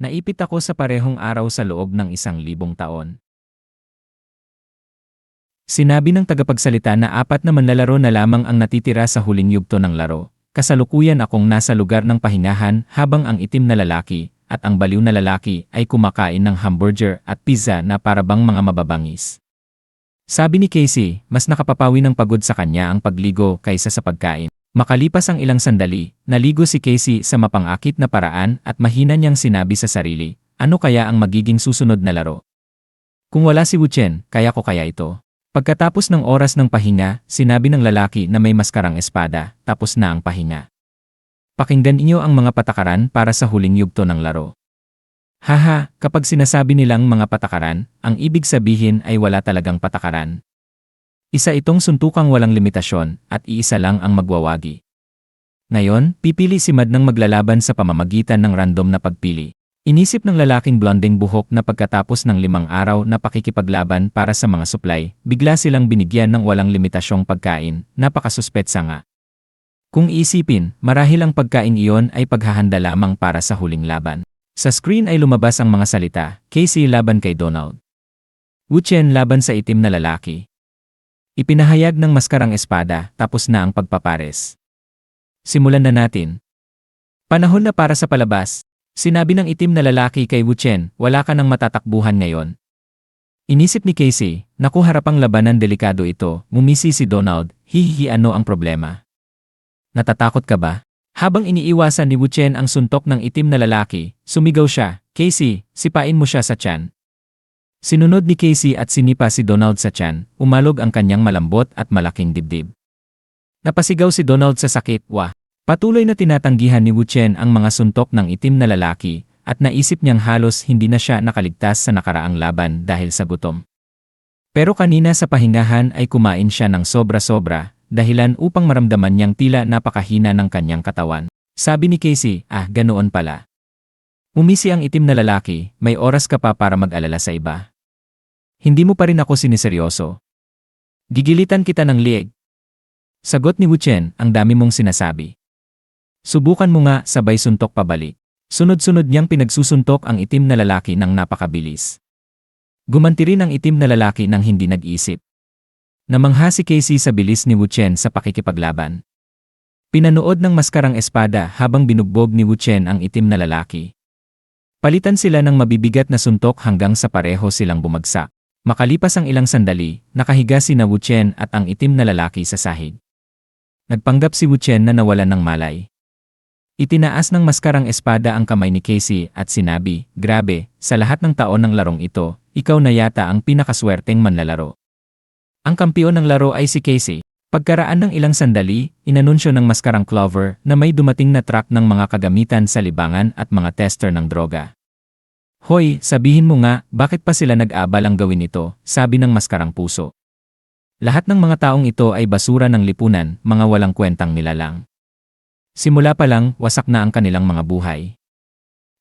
Naipit ako sa parehong araw sa loob ng isang libong taon. Sinabi ng tagapagsalita na apat na manlalaro na lamang ang natitira sa huling yugto ng laro. Kasalukuyan akong nasa lugar ng pahingahan habang ang itim na lalaki at ang baliw na lalaki ay kumakain ng hamburger at pizza na parabang mga mababangis. Sabi ni Casey, mas nakapapawi ng pagod sa kanya ang pagligo kaysa sa pagkain. Makalipas ang ilang sandali, naligo si Casey sa mapangakit na paraan at mahina niyang sinabi sa sarili, ano kaya ang magiging susunod na laro? Kung wala si Wuchen, kaya ko kaya ito. Pagkatapos ng oras ng pahinga, sinabi ng lalaki na may maskarang espada, tapos na ang pahinga. Pakinggan inyo ang mga patakaran para sa huling yugto ng laro. Haha, kapag sinasabi nilang mga patakaran, ang ibig sabihin ay wala talagang patakaran. Isa itong suntukang walang limitasyon at iisa lang ang magwawagi. Ngayon, pipili si Mad ng maglalaban sa pamamagitan ng random na pagpili. Inisip ng lalaking blonding buhok na pagkatapos ng limang araw na pakikipaglaban para sa mga supply, bigla silang binigyan ng walang limitasyong pagkain, napakasuspetsa nga. Kung isipin, marahil ang pagkain iyon ay paghahanda lamang para sa huling laban. Sa screen ay lumabas ang mga salita, Casey laban kay Donald. Wuchen laban sa itim na lalaki. Ipinahayag ng maskarang espada, tapos na ang pagpapares. Simulan na natin. Panahon na para sa palabas, Sinabi ng itim na lalaki kay Wuchen, wala ka nang matatakbuhan ngayon. Inisip ni Casey, naku harapang labanan delikado ito, ngumisi si Donald, hihihi ano ang problema. Natatakot ka ba? Habang iniiwasan ni Wuchen ang suntok ng itim na lalaki, sumigaw siya, Casey, sipain mo siya sa tiyan. Sinunod ni Casey at sinipa si Donald sa tiyan, umalog ang kanyang malambot at malaking dibdib. Napasigaw si Donald sa sakit, wah. Patuloy na tinatanggihan ni Wuchen ang mga suntok ng itim na lalaki at naisip niyang halos hindi na siya nakaligtas sa nakaraang laban dahil sa gutom. Pero kanina sa pahingahan ay kumain siya ng sobra-sobra dahilan upang maramdaman niyang tila napakahina ng kanyang katawan. Sabi ni Casey, ah ganoon pala. Umisi ang itim na lalaki, may oras ka pa para mag-alala sa iba. Hindi mo pa rin ako siniseryoso. Gigilitan kita ng lieg. Sagot ni Wuchen, ang dami mong sinasabi. Subukan mo nga sabay suntok pabalik. Sunod-sunod niyang pinagsusuntok ang itim na lalaki ng napakabilis. Gumanti rin ang itim na lalaki ng hindi nag-isip. Namangha si Casey sa bilis ni Wuchen sa pakikipaglaban. Pinanood ng maskarang espada habang binugbog ni Wuchen ang itim na lalaki. Palitan sila ng mabibigat na suntok hanggang sa pareho silang bumagsak. Makalipas ang ilang sandali, nakahiga si na Wuchen at ang itim na lalaki sa sahig. Nagpanggap si Wuchen na nawalan ng malay. Itinaas ng maskarang espada ang kamay ni Casey at sinabi, Grabe, sa lahat ng taon ng larong ito, ikaw na yata ang pinakaswerteng manlalaro. Ang kampiyon ng laro ay si Casey. Pagkaraan ng ilang sandali, inanunsyo ng maskarang Clover na may dumating na truck ng mga kagamitan sa libangan at mga tester ng droga. Hoy, sabihin mo nga, bakit pa sila nag-abalang gawin ito, sabi ng maskarang puso. Lahat ng mga taong ito ay basura ng lipunan, mga walang kwentang nilalang. Simula pa lang, wasak na ang kanilang mga buhay.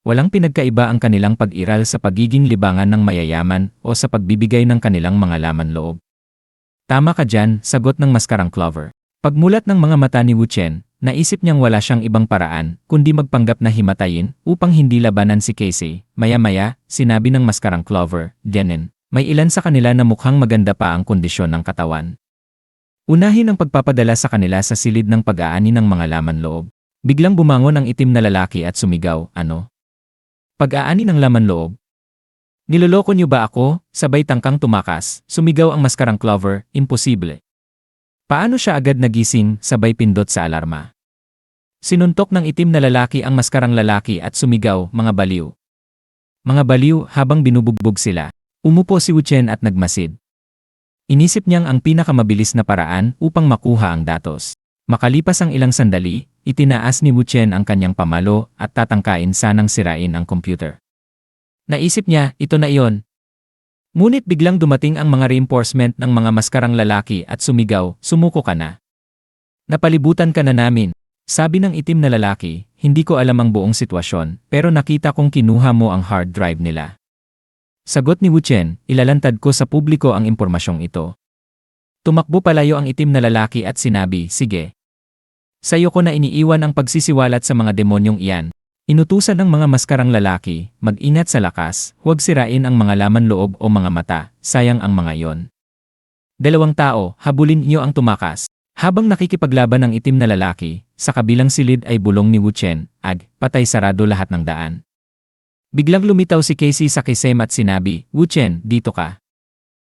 Walang pinagkaiba ang kanilang pag-iral sa pagiging libangan ng mayayaman o sa pagbibigay ng kanilang mga laman loob. Tama ka dyan, sagot ng maskarang Clover. Pagmulat ng mga mata ni Wuchen, naisip niyang wala siyang ibang paraan kundi magpanggap na himatayin upang hindi labanan si Casey. Maya-maya, sinabi ng maskarang Clover, Denin, may ilan sa kanila na mukhang maganda pa ang kondisyon ng katawan. Unahin ang pagpapadala sa kanila sa silid ng pag-aani ng mga laman loob. Biglang bumangon ang itim na lalaki at sumigaw, ano? Pag-aani ng laman loob? Niloloko niyo ba ako? Sabay tangkang tumakas, sumigaw ang maskarang Clover, imposible. Paano siya agad nagising, sabay pindot sa alarma? Sinuntok ng itim na lalaki ang maskarang lalaki at sumigaw, mga baliw. Mga baliw habang binubugbog sila. Umupo si Wuchen at nagmasid. Inisip niyang ang pinakamabilis na paraan upang makuha ang datos. Makalipas ang ilang sandali, itinaas ni Wuchen ang kanyang pamalo at tatangkain sanang sirain ang computer. Naisip niya, ito na iyon. Ngunit biglang dumating ang mga reinforcement ng mga maskarang lalaki at sumigaw, sumuko ka na. Napalibutan ka na namin. Sabi ng itim na lalaki, hindi ko alam ang buong sitwasyon, pero nakita kong kinuha mo ang hard drive nila. Sagot ni Wuchen, ilalantad ko sa publiko ang impormasyong ito. Tumakbo palayo ang itim na lalaki at sinabi, sige. Sa'yo ko na iniiwan ang pagsisiwalat sa mga demonyong iyan. Inutusan ng mga maskarang lalaki, mag-ingat sa lakas, huwag sirain ang mga laman loob o mga mata, sayang ang mga yon. Dalawang tao, habulin niyo ang tumakas. Habang nakikipaglaban ang itim na lalaki, sa kabilang silid ay bulong ni Wu Chen, ag, patay sarado lahat ng daan. Biglang lumitaw si Casey sa kisem at sinabi, Wu Chen, dito ka.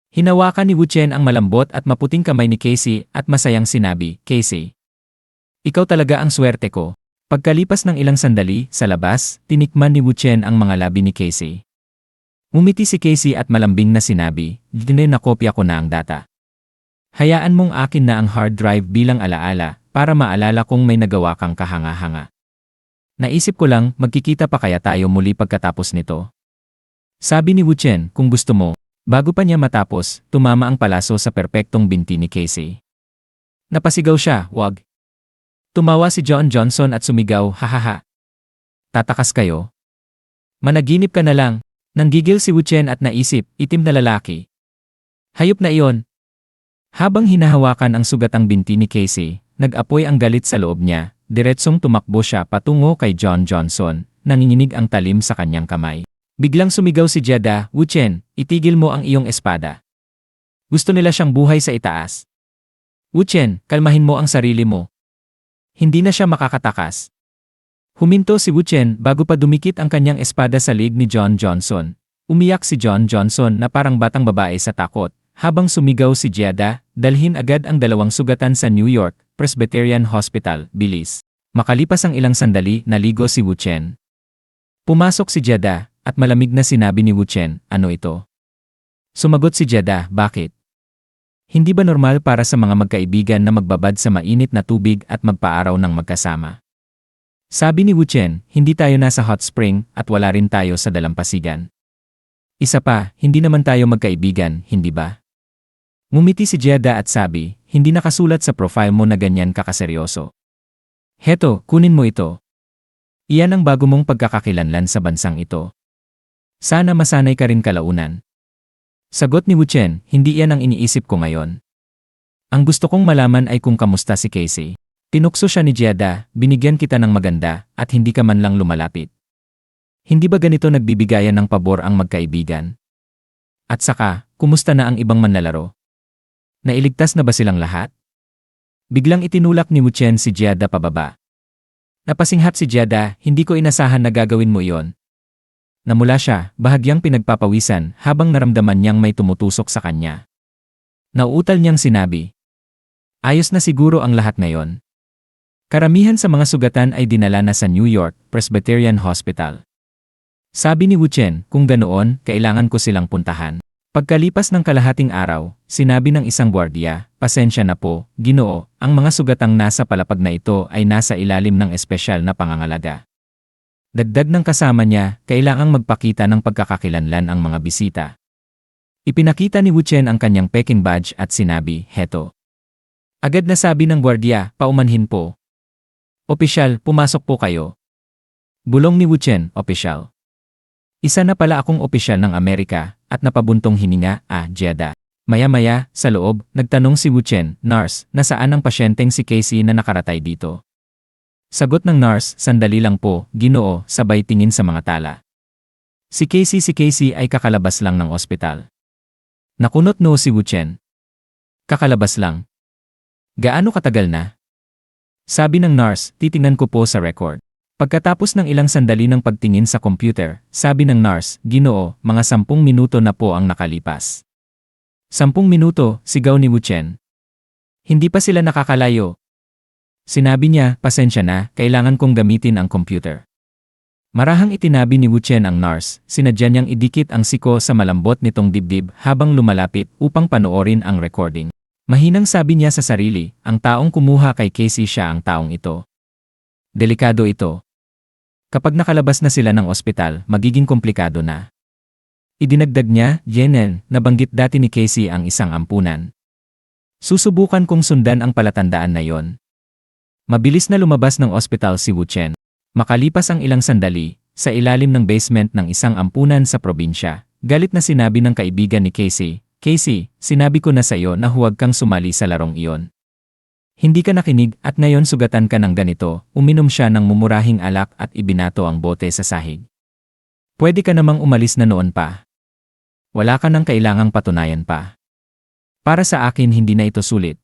Hinawakan ni Wu Chen ang malambot at maputing kamay ni Casey at masayang sinabi, Casey. Ikaw talaga ang swerte ko. Pagkalipas ng ilang sandali, sa labas, tinikman ni Wu Chen ang mga labi ni Casey. Umiti si Casey at malambing na sinabi, Dine na kopya ko na ang data. Hayaan mong akin na ang hard drive bilang alaala para maalala kong may nagawa kang kahanga-hanga. Naisip ko lang, magkikita pa kaya tayo muli pagkatapos nito. Sabi ni Wu Chen, kung gusto mo, bago pa niya matapos, tumama ang palaso sa perpektong binti ni Casey. Napasigaw siya, wag, Tumawa si John Johnson at sumigaw, hahaha. Tatakas kayo? Managinip ka na lang. Nanggigil si Wu Chen at naisip, itim na lalaki. Hayop na iyon. Habang hinahawakan ang sugatang binti ni Casey, nag-apoy ang galit sa loob niya, diretsong tumakbo siya patungo kay John Johnson, nanginginig ang talim sa kanyang kamay. Biglang sumigaw si Jeda, Wu Chen, itigil mo ang iyong espada. Gusto nila siyang buhay sa itaas. Wu Chen, kalmahin mo ang sarili mo, hindi na siya makakatakas. Huminto si Wu Chen bago pa dumikit ang kanyang espada sa lig ni John Johnson. Umiyak si John Johnson na parang batang babae sa takot, habang sumigaw si Giada, dalhin agad ang dalawang sugatan sa New York Presbyterian Hospital, bilis. Makalipas ang ilang sandali, naligo si Wu Chen. Pumasok si Giada, at malamig na sinabi ni Wu Chen, ano ito? Sumagot si Giada, bakit? Hindi ba normal para sa mga magkaibigan na magbabad sa mainit na tubig at magpaaraw ng magkasama? Sabi ni Wu Chen, hindi tayo nasa hot spring at wala rin tayo sa dalampasigan. Isa pa, hindi naman tayo magkaibigan, hindi ba? Ngumiti si Jeda at sabi, hindi nakasulat sa profile mo na ganyan kakaseryoso. Heto, kunin mo ito. Iyan ang bago mong pagkakakilanlan sa bansang ito. Sana masanay ka rin kalaunan. Sagot ni Wu Chen, hindi iyan ang iniisip ko ngayon. Ang gusto kong malaman ay kung kamusta si Casey. Tinukso siya ni Giada, binigyan kita ng maganda, at hindi ka man lang lumalapit. Hindi ba ganito nagbibigayan ng pabor ang magkaibigan? At saka, kumusta na ang ibang manlalaro? Nailigtas na ba silang lahat? Biglang itinulak ni Wu Chen si Giada pababa. Napasinghat si Giada, hindi ko inasahan na gagawin mo iyon, Namula siya, bahagyang pinagpapawisan habang naramdaman niyang may tumutusok sa kanya. Nauutal niyang sinabi. Ayos na siguro ang lahat ngayon. Karamihan sa mga sugatan ay dinala na sa New York Presbyterian Hospital. Sabi ni Wu Chen, kung ganoon, kailangan ko silang puntahan. Pagkalipas ng kalahating araw, sinabi ng isang gwardiya, pasensya na po, ginoo, ang mga sugatang nasa palapag na ito ay nasa ilalim ng espesyal na pangangalaga. Dagdag ng kasama niya, kailangang magpakita ng pagkakakilanlan ang mga bisita. Ipinakita ni Wu Chen ang kanyang Peking badge at sinabi, heto. Agad na sabi ng gwardiya, paumanhin po. Opisyal, pumasok po kayo. Bulong ni Wu Chen, opisyal. Isa na pala akong opisyal ng Amerika at napabuntong hininga, ah, Jeda. Maya-maya, sa loob, nagtanong si Wu Chen, nurse, nasaan ang pasyenteng si Casey na nakaratay dito? Sagot ng nurse, sandali lang po, ginoo, sabay tingin sa mga tala. Si Casey si Casey ay kakalabas lang ng ospital. Nakunot no si Wu Chen. Kakalabas lang. Gaano katagal na? Sabi ng nurse, titingnan ko po sa record. Pagkatapos ng ilang sandali ng pagtingin sa computer, sabi ng nurse, ginoo, mga sampung minuto na po ang nakalipas. Sampung minuto, sigaw ni Wu Chen. Hindi pa sila nakakalayo, Sinabi niya, pasensya na, kailangan kong gamitin ang computer. Marahang itinabi ni Wu Chen ang nurse, sinadya niyang idikit ang siko sa malambot nitong dibdib habang lumalapit upang panoorin ang recording. Mahinang sabi niya sa sarili, ang taong kumuha kay Casey siya ang taong ito. Delikado ito. Kapag nakalabas na sila ng ospital, magiging komplikado na. Idinagdag niya, Jenen, nabanggit dati ni Casey ang isang ampunan. Susubukan kong sundan ang palatandaan na yon. Mabilis na lumabas ng ospital si Wu Chen. Makalipas ang ilang sandali, sa ilalim ng basement ng isang ampunan sa probinsya, galit na sinabi ng kaibigan ni Casey, Casey, sinabi ko na sa iyo na huwag kang sumali sa larong iyon. Hindi ka nakinig at ngayon sugatan ka ng ganito, uminom siya ng mumurahing alak at ibinato ang bote sa sahig. Pwede ka namang umalis na noon pa. Wala ka nang kailangang patunayan pa. Para sa akin hindi na ito sulit.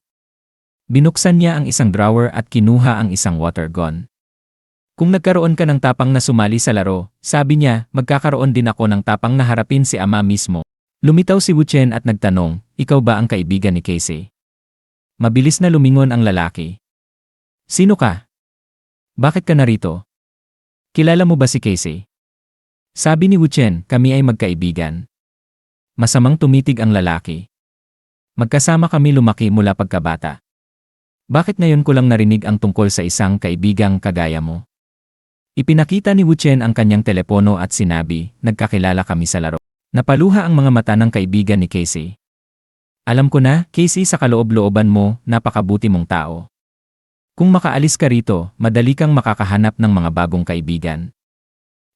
Binuksan niya ang isang drawer at kinuha ang isang water gun. Kung nagkaroon ka ng tapang na sumali sa laro, sabi niya, magkakaroon din ako ng tapang na harapin si ama mismo. Lumitaw si Wu Chen at nagtanong, ikaw ba ang kaibigan ni Casey? Mabilis na lumingon ang lalaki. Sino ka? Bakit ka narito? Kilala mo ba si Casey? Sabi ni Wu Chen, kami ay magkaibigan. Masamang tumitig ang lalaki. Magkasama kami lumaki mula pagkabata. Bakit ngayon ko lang narinig ang tungkol sa isang kaibigang kagaya mo? Ipinakita ni Wu Chen ang kanyang telepono at sinabi, nagkakilala kami sa laro. Napaluha ang mga mata ng kaibigan ni Casey. Alam ko na, Casey sa kaloob-looban mo, napakabuti mong tao. Kung makaalis ka rito, madali kang makakahanap ng mga bagong kaibigan.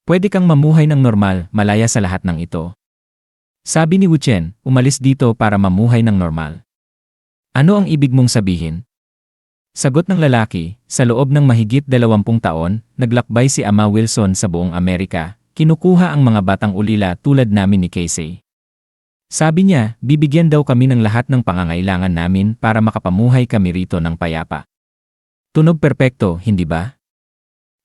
Pwede kang mamuhay ng normal, malaya sa lahat ng ito. Sabi ni Wu Chen, umalis dito para mamuhay ng normal. Ano ang ibig mong sabihin? Sagot ng lalaki, sa loob ng mahigit dalawampung taon, naglakbay si Ama Wilson sa buong Amerika, kinukuha ang mga batang ulila tulad namin ni Casey. Sabi niya, bibigyan daw kami ng lahat ng pangangailangan namin para makapamuhay kami rito ng payapa. Tunog perpekto, hindi ba?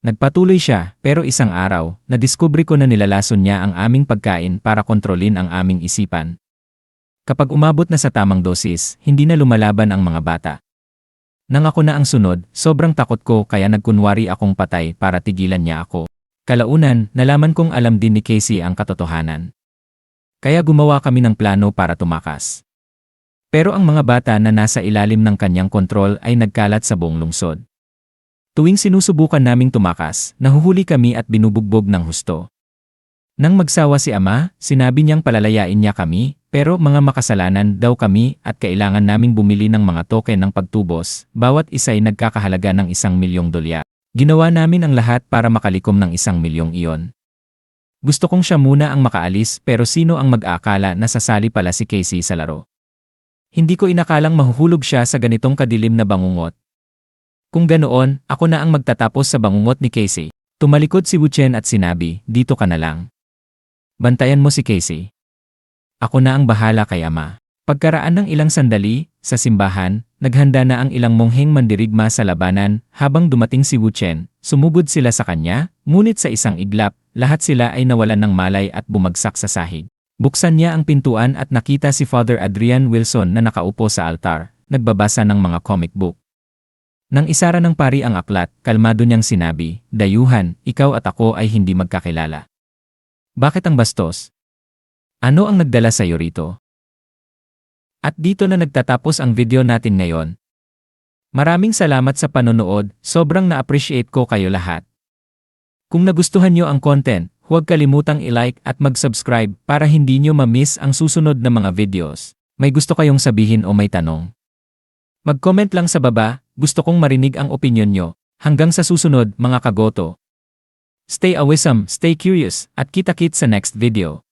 Nagpatuloy siya, pero isang araw, nadiskubre ko na nilalason niya ang aming pagkain para kontrolin ang aming isipan. Kapag umabot na sa tamang dosis, hindi na lumalaban ang mga bata. Nang ako na ang sunod, sobrang takot ko kaya nagkunwari akong patay para tigilan niya ako. Kalaunan, nalaman kong alam din ni Casey ang katotohanan. Kaya gumawa kami ng plano para tumakas. Pero ang mga bata na nasa ilalim ng kanyang kontrol ay nagkalat sa buong lungsod. Tuwing sinusubukan naming tumakas, nahuhuli kami at binubugbog ng husto. Nang magsawa si ama, sinabi niyang palalayain niya kami, pero mga makasalanan daw kami at kailangan naming bumili ng mga token ng pagtubos, bawat isa ay nagkakahalaga ng isang milyong dolyar. Ginawa namin ang lahat para makalikom ng isang milyong iyon. Gusto kong siya muna ang makaalis pero sino ang mag-aakala na sasali pala si Casey sa laro. Hindi ko inakalang mahuhulog siya sa ganitong kadilim na bangungot. Kung ganoon, ako na ang magtatapos sa bangungot ni Casey. Tumalikod si Wu Chen at sinabi, dito ka na lang. Bantayan mo si Casey. Ako na ang bahala kay ama. Pagkaraan ng ilang sandali, sa simbahan, naghanda na ang ilang mongheng mandirigma sa labanan habang dumating si Wu Chen, sumugod sila sa kanya, ngunit sa isang iglap, lahat sila ay nawalan ng malay at bumagsak sa sahig. Buksan niya ang pintuan at nakita si Father Adrian Wilson na nakaupo sa altar, nagbabasa ng mga comic book. Nang isara ng pari ang aklat, kalmado niyang sinabi, Dayuhan, ikaw at ako ay hindi magkakilala. Bakit ang bastos? Ano ang nagdala sa iyo rito? At dito na nagtatapos ang video natin ngayon. Maraming salamat sa panonood, sobrang na-appreciate ko kayo lahat. Kung nagustuhan nyo ang content, huwag kalimutang i-like at mag-subscribe para hindi nyo ma-miss ang susunod na mga videos. May gusto kayong sabihin o may tanong? Mag-comment lang sa baba, gusto kong marinig ang opinion nyo. Hanggang sa susunod mga kagoto. Stay awisam, stay curious, at kita-kit sa next video.